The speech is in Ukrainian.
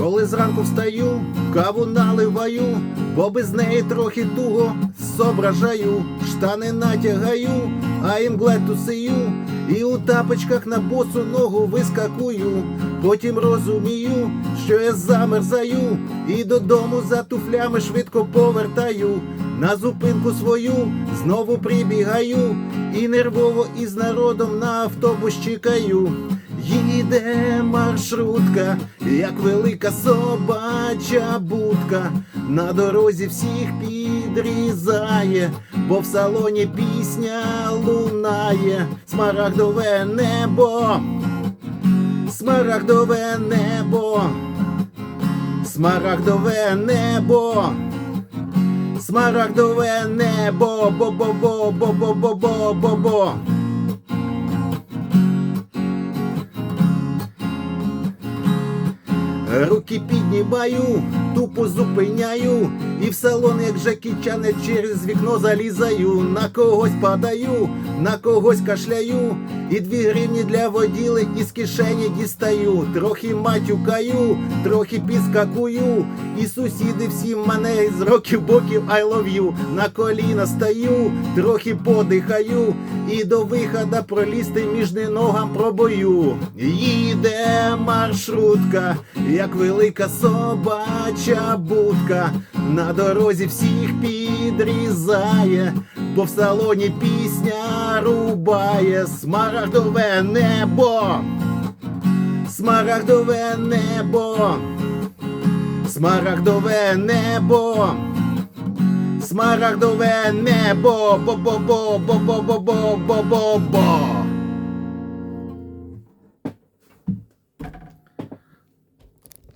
Коли зранку встаю, каву наливаю, бо без неї трохи туго зображаю, штани натягаю, а імглету сию, і у тапочках на босу ногу вискакую. Потім розумію, що я замерзаю, і додому за туфлями швидко повертаю. На зупинку свою знову прибігаю, і нервово із народом на автобус чекаю. Їде маршрутка, як велика собача будка, на дорозі всіх підрізає, бо в салоні пісня лунає, смарагдове небо, смарагдове небо, смарагдове небо. Смарагдове небо, бо-бо-бо-бо-бо-бо-бо-бо. Руки піднімаю, тупо зупиняю, і в салон, як жакічане, через вікно залізаю, на когось падаю, на когось кашляю, і дві гривні для воділи із кишені дістаю, трохи матюкаю, трохи підскакую, і сусіди всі мене з років боків I love you, на коліна стаю, трохи подихаю, і до вихода пролізти між ногам пробою. Їде маршрутка, як велика собача будка, на дорозі всіх підрізає, бо в салоні пісня рубає смарагдове небо, смарагдове небо, смарагдове небо. Смарагдове небо, бо-бо-бо, бо-бо-бо-бо, бо-бо-бо.